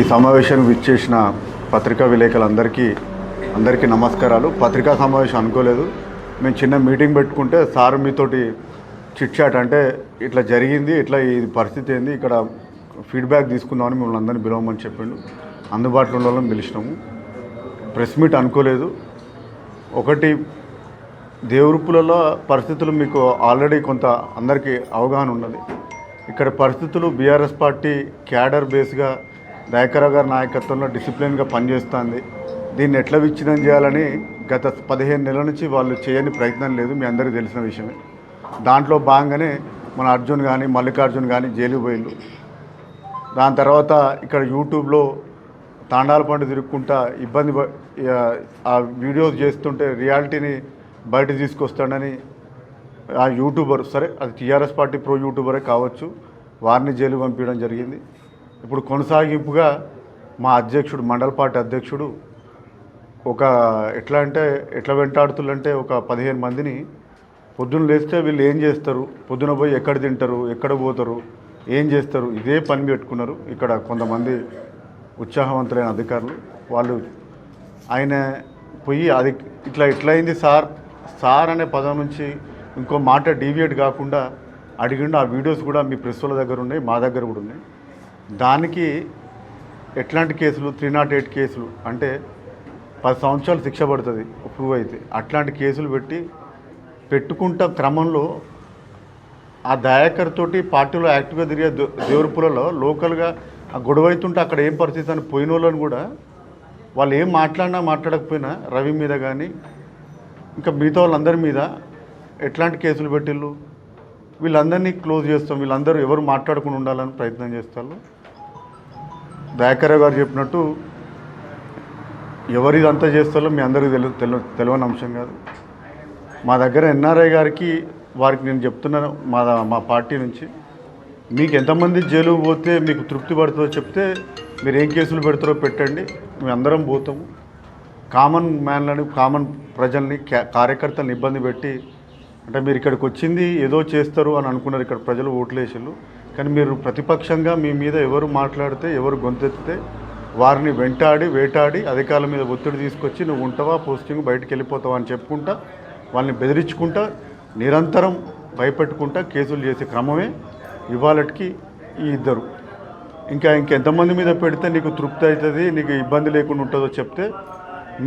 ఈ సమావేశానికి విచ్చేసిన పత్రికా విలేకరులందరికీ అందరికీ నమస్కారాలు. పత్రికా సమావేశం అనుకోలేదు. మేము చిన్న మీటింగ్ పెట్టుకుంటే సార్ మీతోటి చిట్ చాట్ అంటే ఇట్లా జరిగింది ఇట్లా ఈ పరిస్థితి ఏంది ఇక్కడ ఫీడ్బ్యాక్ తీసుకుందామని మిమ్మల్ని అందరినీ పిలవమని చెప్పిండు. అందుబాటులో ఉండాలని పిలిచినాము. ప్రెస్ మీట్ అనుకోలేదు. ఒకటి దేవురుపులలో పరిస్థితులు మీకు ఆల్రెడీ కొంత అందరికీ అవగాహన ఉన్నది. ఇక్కడ పరిస్థితులు బీఆర్ఎస్ పార్టీ క్యాడర్ బేస్గా దయాకరావు గారి నాయకత్వంలో డిసిప్లిన్గా పనిచేస్తుంది. దీన్ని ఎట్లా విచ్ఛిన్నం చేయాలని గత పదిహేను నెలల నుంచి వాళ్ళు చేయని ప్రయత్నం లేదు మీ అందరికీ తెలిసిన విషయమే. దాంట్లో భాగంగానే మన అర్జున్ కానీ మల్లికార్జున్ కానీ జైలు పోయిళ్ళు. దాని తర్వాత ఇక్కడ యూట్యూబ్లో తాండాల పండు తిరుక్కుంటా ఇబ్బంది ఆ వీడియోస్ చేస్తుంటే రియాలిటీని బయట తీసుకొస్తాడని ఆ యూట్యూబర్ సరే అది టీఆర్ఎస్ పార్టీ ప్రో యూట్యూబరే కావచ్చు వారిని జైలు పంపించడం జరిగింది. ఇప్పుడు కొనసాగింపుగా మా అధ్యక్షుడు మండల పార్టీ అధ్యక్షుడు ఒక ఎట్లా అంటే ఎట్లా వెంటాడుతుందంటే ఒక పదిహేను మందిని పొద్దున్న లేస్తే వీళ్ళు ఏం చేస్తారు? పొద్దున పోయి ఎక్కడ తింటారు? ఎక్కడ పోతారు? ఏం చేస్తారు? ఇదే పని పెట్టుకున్నారు ఇక్కడ కొంతమంది ఉత్సాహవంతులైన అధికారులు. వాళ్ళు ఆయన పోయి అది ఇట్లా ఎట్లయింది సార్? సార్ అనే పదం నుంచి ఇంకో మాట డీవియేట్ కాకుండా అడిగిండు. ఆ వీడియోస్ కూడా మీ ప్రెస్ వాళ్ళ దగ్గర ఉన్నాయి మా దగ్గర కూడా ఉన్నాయి. దానికి ఎట్లాంటి కేసులు త్రీ నాట్ ఎయిట్ కేసులు అంటే పది సంవత్సరాలు శిక్ష పడుతుంది ప్రూవ్ అయితే. అట్లాంటి కేసులు పెట్టి పెట్టుకుంట క్రమంలో ఆ దయాకర్ తోటి పార్టీలో యాక్టివ్గా తిరిగే దే- లోకల్గా ఆ గొడవ అవుతుంటే అక్కడ ఏం పరిస్థితి అని పోయిన వాళ్ళని కూడా వాళ్ళు ఏం మాట్లాడినా మాట్లాడకపోయినా రవి మీద కానీ ఇంకా మిగతా వాళ్ళందరి మీద ఎట్లాంటి కేసులు పెట్టిళ్ళు? వీళ్ళందరినీ క్లోజ్ చేస్తాం. వీళ్ళందరూ ఎవరు మాట్లాడకుండా ఉండాలని ప్రయత్నం చేస్తారు. దయాకర్ గారు చెప్పినట్టు ఎవరు ఇదంతా చేస్తారో మీ అందరికీ తెలియ తెల తెలియని అంశం కాదు. మా దగ్గర ఎన్ఆర్ఐ గారికి వారికి నేను చెప్తున్నాను మా మా పార్టీ నుంచి. మీకు ఎంతమంది జైలు పోతే మీకు తృప్తి పడుతుందో చెప్తే మీరు ఏం కేసులు పెడతారో పెట్టండి. మేము అందరం పోతాము. కామన్ మ్యాన్లని కామన్ ప్రజల్ని క్యా- కార్యకర్తలను ఇబ్బంది పెట్టి అంటే మీరు ఇక్కడికి వచ్చింది ఏదో చేస్తారు అని అనుకున్నారు ఇక్కడ ప్రజలు ఓట్లేసారు కానీ మీరు ప్రతిపక్షంగా మీ మీద ఎవరు మాట్లాడితే ఎవరు గొంతెత్తితే వారిని వెంటాడి వేటాడి అధికారుల మీద ఒత్తిడి తీసుకొచ్చి నువ్వు ఉంటావా పోస్టింగ్ బయటకు వెళ్ళిపోతావా అని చెప్పుకుంటా వాళ్ళని బెదిరించుకుంటా నిరంతరం భయపెట్టుకుంటా కేసులు చేసే క్రమమే ఇవాళకి ఈ ఇద్దరు. ఇంకా ఇంకెంతమంది మీద పెడితే నీకు తృప్తి అవుతుంది నీకు ఇబ్బంది లేకుండా ఉంటుందో చెప్తే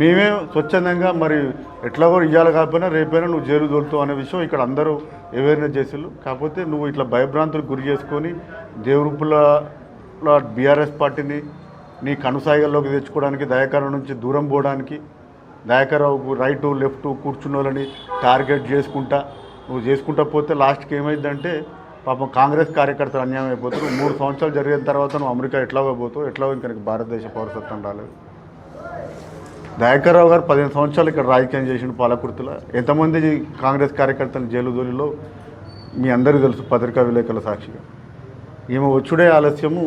మేమే స్వచ్ఛందంగా మరి ఎట్లా కూడా ఇవ్వాలి కాకపోయినా రేపైనా నువ్వు జైలు దొరుకుతావు అనే విషయం ఇక్కడ అందరూ అవేర్నెస్ చేసిళ్ళు. కాకపోతే నువ్వు ఇట్లా భయభ్రాంతులకు గురి చేసుకొని దేవురుపుల బీఆర్ఎస్ పార్టీని నీ కనుసాయిగల్లోకి తెచ్చుకోవడానికి దయాకరం నుంచి దూరం పోవడానికి దయాకరావు రైటు లెఫ్ట్ కూర్చున్న వాళ్ళని టార్గెట్ చేసుకుంటా నువ్వు చేసుకుంటా పోతే లాస్ట్కి ఏమైందంటే పాపం కాంగ్రెస్ కార్యకర్తలు అన్యాయం అయిపోతారు. మూడు సంవత్సరాలు జరిగిన తర్వాత నువ్వు అమెరికా ఎట్లాగో పోతావు ఎట్లాగో ఇంకా నీకు భారతదేశ పౌరసత్వం రాలేదు. దయాకర్రావు గారు పదిహేను సంవత్సరాలు ఇక్కడ రాజకీయం చేసిన పాలకుర్తిలో. ఎంతమంది కాంగ్రెస్ కార్యకర్తలు జైలు దోలిలో మీ అందరికీ తెలుసు పత్రికా విలేకరుల సాక్షిగా. ఈమె వచ్చుడే ఆలస్యము.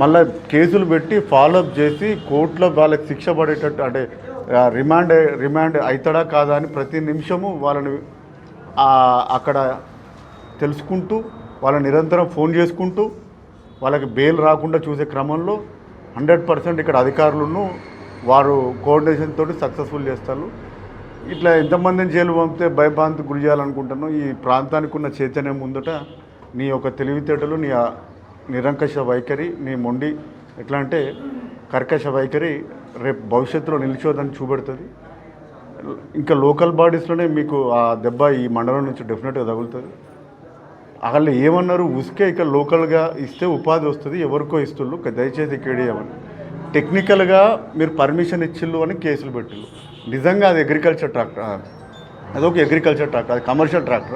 మళ్ళీ కేసులు పెట్టి ఫాలోఅప్ చేసి కోర్టులో వాళ్ళకి శిక్ష పడేటట్టు అంటే రిమాండ్ రిమాండ్ అవుతాడా కాదా అని ప్రతి నిమిషము వాళ్ళని అక్కడ తెలుసుకుంటూ వాళ్ళని నిరంతరం ఫోన్ చేసుకుంటూ వాళ్ళకి బెయిల్ రాకుండా చూసే క్రమంలో హండ్రెడ్ పర్సెంట్ ఇక్కడ అధికారులను వారు కోఆర్డినేషన్ తోటి సక్సెస్ఫుల్ చేస్తారు. ఇట్లా ఎంతమందిని జైలు పంపితే భయభ్రాంతి గురి చేయాలనుకుంటాను ఈ ప్రాంతానికి ఉన్న చైతన్యం ముందట నీ యొక్క తెలివితేటలు నీ నిరంకష వైఖరి నీ మొండి ఎట్లా అంటే కర్కశ వైఖరి రేపు భవిష్యత్తులో నిలిచోదని చూపెడుతుంది. ఇంకా లోకల్ బాడీస్లోనే మీకు ఆ దెబ్బ ఈ మండలం నుంచి డెఫినెట్గా తగులుతుంది. వాళ్ళు ఏమన్నారు? ఉసుకే ఇక లోకల్గా ఇస్తే ఉపాధి వస్తుంది ఎవరికో ఇస్తుళ్ళు. దయచేసి ఇక్కడ ఇవ్వమని టెక్నికల్గా మీరు పర్మిషన్ ఇచ్చిళ్ళు అని కేసులు పెట్టిళ్ళు. నిజంగా అది అగ్రికల్చర్ ట్రాక్టర్ అదొక అగ్రికల్చర్ ట్రాక్టర్ అది కమర్షియల్ ట్రాక్టర్